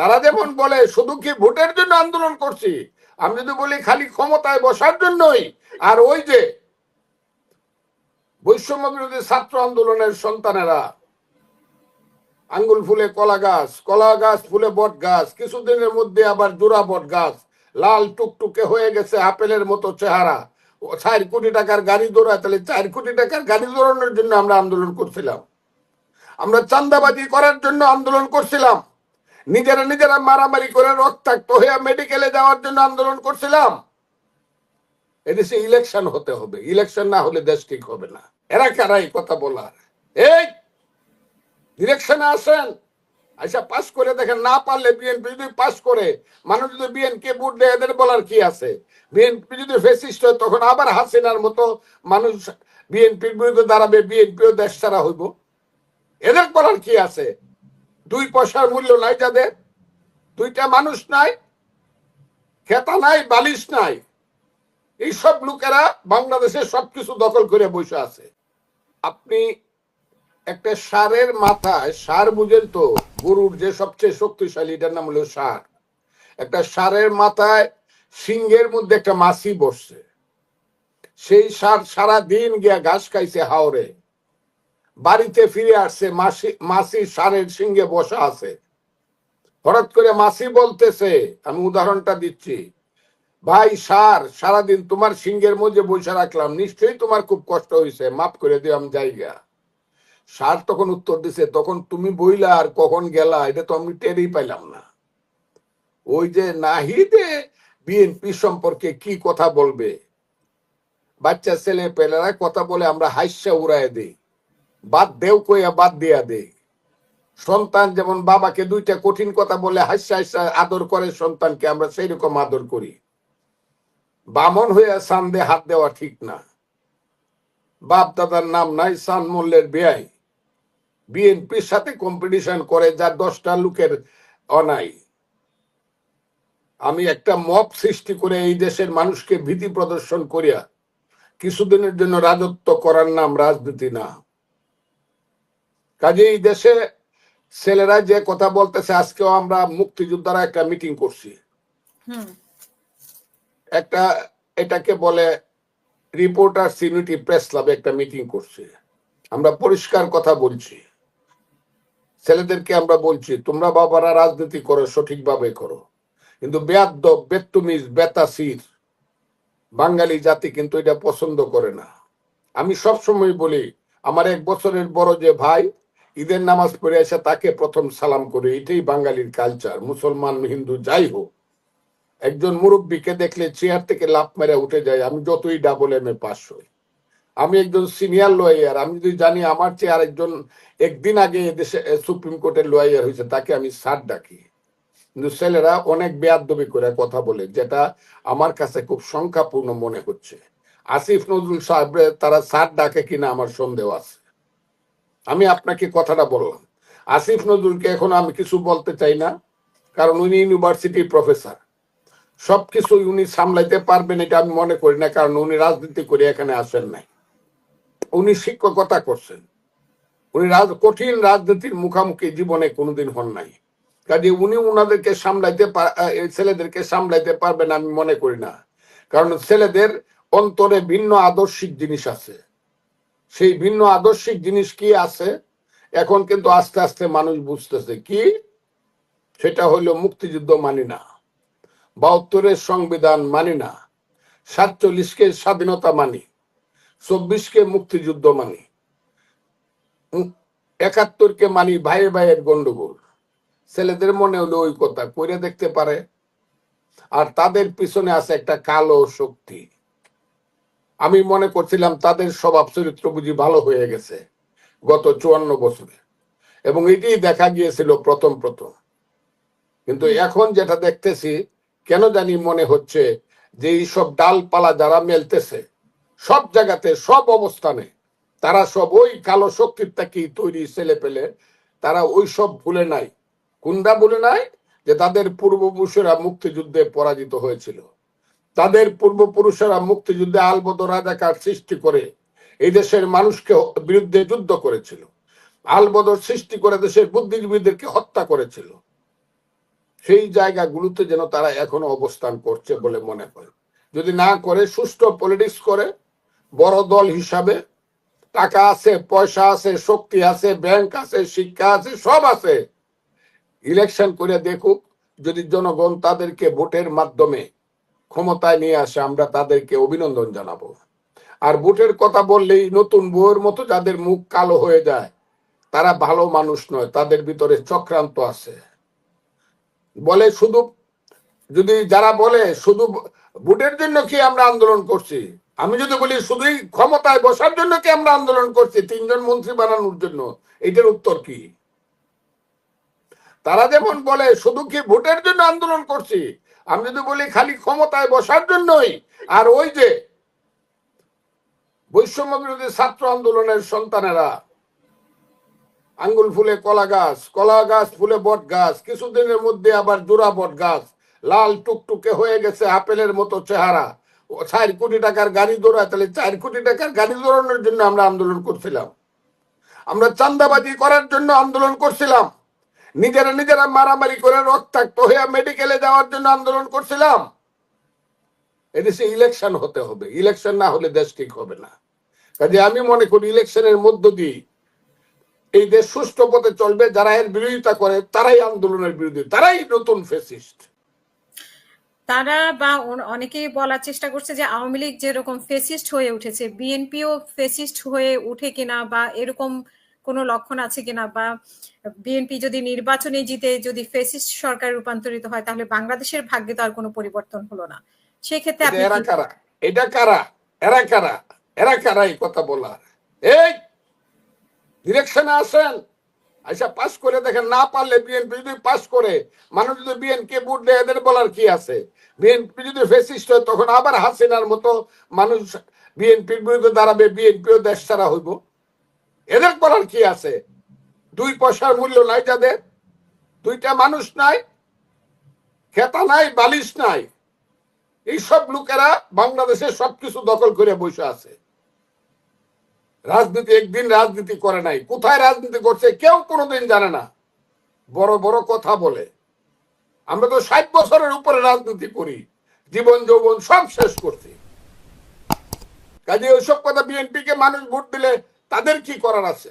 তারা যেমন বলে, শুধু কি ভোটের জন্য আন্দোলন করছি? আমি যদি বলি খালি ক্ষমতায় বসার জন্যই। আর ওই যে বৈষম্য বিরোধী ছাত্র আন্দোলনের সন্তানেরা, আঙ্গুল ফুলে কলা গাছ কলা গাছ ফুলে বট গাছ, কিছুদিনের মধ্যে আবার জোড়া বট গাছ, লাল টুকটুকে হয়ে গেছে আপেলের মতো চেহারা। চার কোটি টাকার গাড়ি দৌড়ায়, তাহলে চার কোটি টাকার গাড়ি দৌড়ানোর জন্য আমরা আন্দোলন করছিলাম। আমরা চান্দাবাজি করার জন্য আন্দোলন করছিলাম। নিজেরা নিজেরা মারামারি করে রক্তাক্ত হয়ে মেডিকেলে যাওয়ার জন্য আন্দোলন করছিলাম। এদেশে ইলেকশন হতে হবে। ইলেকশন না হলে দেশ ঠিক হবে না। এরা কারা এই কথা বলার? এই ইলেকশনে আসেন। আচ্ছা পাস করে দেখেন, না পারলে বিএনপি যদি পাস করে, মানুষ যদি বিএনপি ভোট দেয়, এদের বলার কি আছে? বিএনপি যদি ফেসিস্ট হয়, তখন আবার হাসিনার মতো মানুষ বিএনপির বিরুদ্ধে দাঁড়াবে বিএনপিও দেশ ছাড়া হইব। এদের বলার কি আছে? দুই পয়সার মূল্য নাই যাদের। দুইটা মানুষ নাই, খেতা নাই, বালিশ নাই। এইসব লোকেরা বাংলাদেশে সবকিছু দখল করে বসে আছে। আপনি একটা সারের মাথায় সার বুঝেন তো, গরুর যে সবচেয়ে শক্তিশালী, এটার নাম হলো সার। একটা সারের মাথায় সিংহের মধ্যে একটা মাছি বসছে। সেই সার সারা দিন গিয়া ঘাস খাইছে হাওরে। বাড়িতে ফিরে আসছে, মাসি মাসি সারের সিংহে বসা আছে। হঠাৎ করে মাসি বলতেছে, আমি উদাহরণটা দিচ্ছি, ভাই সার, সারাদিন তোমার সিংহের মধ্যে বসে রাখলাম, নিশ্চয়ই তোমার খুব কষ্ট হয়েছে মাফ করে দিও, আমি জায়গা সার তখন উত্তর দিছে, তখন তুমি বইলা আর কখন গেলা, এটা তো আমি টেরই পাইলাম না। ওই যে নাহিদে বিএনপি সম্পর্কে কি কথা বলবে? বাচ্চা ছেলে পেলেরা কথা বলে আমরা হাস্যা উড়ায় দিই। বাদ দেও কইয়া বাদ দিয়া দেই। সন্তান যেমন বাবাকে দুইটা কঠিন কথা বলে হাস্যা হাস্যা আদর করে, সন্তানকে আমরা সেই রকম আদর করি। বামন হয়ে সান্দে হাত দেওয়া ঠিক না। বাপ দাদার নাম নাই, সান মূল্যের ব্যয় বিএনপির সাথে কম্পিটিশন করে, যা দশটা লোকের অনাই। আমি একটা মপ সৃষ্টি করে এই দেশের মানুষকে ভীতি প্রদর্শন করিয়া কিছুদিনের জন্য রাজত্ব করার নাম রাজনীতি না। কাজে এই দেশে ছেলেরা যে কথা বলতেছে আজকেও আমরা মুক্তিযোদ্ধারা একটা মিটিং করছি। হুম। একটা এটাকে বলে রিপোর্টার ইউনিটি প্রেস ক্লাবে একটা মিটিং করছে। আমরা পরিষ্কার কথা বলছি। ছেলেদেরকে আমরা বলছি তোমরা বাবারা রাজনীতি করো সঠিকভাবে করো। কিন্তু বেয়াদ্দ বেত্তুমিজ বেতাসির বাঙালি জাতি কিন্তু এটা পছন্দ করে না। আমি সব সময় বলি আমার এক বছরের বড় যে ভাই ঈদের নামাজ পড়ে এসে তাকে প্রথম সালাম করে। এটাই বাঙালির কালচার মুসলমান, হিন্দু, যাই হোক। একজন মুরব্বীকে দেখলে চেয়ার থেকে লাফ মেরে উঠে যায়, আমি যতই ডাবল এম এ পাস হই। আমি একজন সিনিয়র লয়ার আমি যদি জানি আমার চেয়ে আরেকজন একদিন আগে দেশে সুপ্রিম কোর্টের লয়ার হয়েছে, তাকে আমি সার ডাকি। কিন্তু ছেলেরা অনেক বেয়াদবি করে কথা বলে, যেটা আমার কাছে খুব সংখ্যাপূর্ণ মনে হচ্ছে। আসিফ নজরুল সাহেব তারা সার ডাকে কিনা আমার সন্দেহ আছে। আমি আপনাকে কথাটা বললাম। আসিফ নজরুলকে এখন আমি কিছু বলতে চাই না, কারণ উনি ইউনিভার্সিটির প্রফেসর। সবকিছু উনি সামলাইতে পারবেন এটা আমি মনে করি না, কারণ উনি রাজনীতি করে এখানে আসেন নাই। উনি শিক্ষকতা করছেন। উনি রাজ- কঠিন রাজনীতির মুখামুখি জীবনে কোনোদিন হন নাই। কাজে উনি উনাদেরকে সামলাইতে ছেলেদেরকে সামলাইতে পারবেন আমি মনে করি না। কারণ ছেলেদের অন্তরে ভিন্ন আদর্শিক জিনিস আছে। সেই ভিন্ন আদর্শিক জিনিস কি আছে? এখন কিন্তু আস্তে আস্তে মানুষ বুঝতেছে কি? সেটা হলো মুক্তিযুদ্ধ মানি না, বাহাত্তরের সংবিধান মানি না, সাতচল্লিশকে স্বাধীনতা মানি, চব্বিশকে মুক্তিযুদ্ধ মানি একাত্তরকে মানি ভাইয়ে ভাইয়ের গন্ডগোল। ছেলেদের মনে হলো ওই কথা করে দেখতে পারে। আর তাদের পিছনে আছে একটা কালো শক্তি। আমি মনে করছিলাম তাদের স্বভাব চরিত্র বুঝি ভালো হয়ে গেছে গত চুয়ান্ন বছরে। এবং এটি দেখা গিয়েছিল প্রথম প্রথম। কিন্তু এখন যেটা দেখতেছি কেন জানি মনে হচ্ছে যে এইসব ডালপালা যারা মেলতেছে সব জায়গাতে সব অবস্থানে তারা সব ওই কালো শক্তির থেকেই তৈরি ছেলে পেলে তারা ওই সব ভুলে নাই। কুন্ডা বলে নাই যে তাদের পূর্বপুরুষেরা মুক্তিযুদ্ধে পরাজিত হয়েছিল। তাদের পূর্বপুরুষেরা মুক্তিযুদ্ধে আলবদ রাজাকার সৃষ্টি করে এই দেশের মানুষকে বিরুদ্ধে যুদ্ধ করেছিল। আলবদর সৃষ্টি করে দেশের বুদ্ধিজীবীদেরকে হত্যা করেছিল। সেই জায়গাগুলোতে যেন তারা এখনও অবস্থান করছে বলে মনে করে যদি না করে, সুষ্ঠু পলিটিক্স করে, বড় দল হিসাবে, টাকা আছে, পয়সা আছে, শক্তি আছে, ব্যাংক আছে, শিক্ষা আছে, সব আছে। ইলেকশন করে দেখুক যদি জনগণ তাদেরকে ভোটের মাধ্যমে ক্ষমতায় নিয়ে আসে, আমরা তাদেরকে অভিনন্দন জানাব। আর ভোটের কথা বললেই নতুন বউয়ের মতো যাদের মুখ কালো হয়ে যায়, তারা ভালো মানুষ নয়, তাদের ভিতরে চক্রান্ত আছে। বলে শুধু, যদি যারা বলে শুধু ভোটের জন্য কি আমরা আন্দোলন করছি? আমি যদি বলি শুধুই ক্ষমতায় বসার জন্য কি আমরা আন্দোলন করছি, তিনজন মন্ত্রী বানানোর জন্য, এটার উত্তর কি? তারা যেমন বলে, শুধু কি ভোটের জন্য আন্দোলন করছি আমি যদি বলি খালি ক্ষমতায় বসার জন্যই, আর ওই যে বৈষম্য বিরোধী ছাত্র আন্দোলনের সন্তানেরা, আঙ্গুল ফুলে কলা গাছ কলা গাছ ফুলে বট গাছ, কিছুদিনের মধ্যে আবার জোড়া বট গাছ, লাল টুকটুকে হয়ে গেছে আপেলের মতো চেহারা চার কোটি টাকার গাড়ি দৌড়ায়, তাহলে চার কোটি টাকার গাড়ি দৌড়ানোর জন্য আমরা আন্দোলন করছিলাম। আমরা চান্দাবাজি করার জন্য আন্দোলন করছিলাম। নিজেরা নিজেরা মারামারি করে রক্তাক্ত হয়ে মেডিকেলে যাওয়ার জন্য আন্দোলন করছিলাম। এদেশে ইলেকশন হতে হবে। ইলেকশন না হলে দেশ ঠিক হবে না। কাজে আমি মনে করি ইলেকশনের মধ্য দিয়ে এই দেশ সুষ্ঠু পথে চলবে, যারা এর বিরোধিতা করে তারাই আন্দোলনের বিরোধী, তারাই নতুন ফেসিস্ট তারা বা অনেকেই বলার চেষ্টা করছে যে আওয়ামী লীগ যেরকম ফেসিস্ট হয়ে উঠেছে বিএনপিও ফেসিস্ট হয়ে উঠে কিনা বা এরকম কোনো লক্ষণ আছে কিনা বা বিএনপি যদি নির্বাচনে জিতে যদি ফেসিস্ট সরকার রূপান্তরিত হয় তাহলে বাংলাদেশের ভাগ্যে তো আর কোনো পরিবর্তন হলো না। সেক্ষেত্রে আপনি এরা কারা? এটা কারা? এরা কারা? এরা কারা এই কথা বলার? এই! আসেন। আচ্ছা পাস করে দেখেন না পারলে বিএনপি যদি পাস করে মানুষ যদি বিএনপি ভোট দেয় এদের বলার কি আছে? বিএনপি যদি ফেসিস্ট হয় তখন আবার হাসিনার মতো মানুষ বিএনপির বিরুদ্ধে দাঁড়াবে বিএনপিও দেশ ছাড়া হইব। এদের করার কি আছে? দুই পয়সার মূল্য নাই যাদের, দুইটা মানুষ নাই, খেতা নাই, বালিশ নাই। এইসব লোকেরা বাংলাদেশে সবকিছু দখল করে বসে আছে। রাজনীতি একদিন রাজনীতি করে নাই। কোথায় রাজনীতি করছে কেউ কোনোদিন জানে না। বড় বড় কথা বলে। আমরা তো ষাট বছরের উপরে রাজনীতি করি। জীবন যৌবন সব শেষ করছি। কাজে ওইসব কথা বিএনপি কে মানুষ ভোট দিলে তাদের কি করার আছে?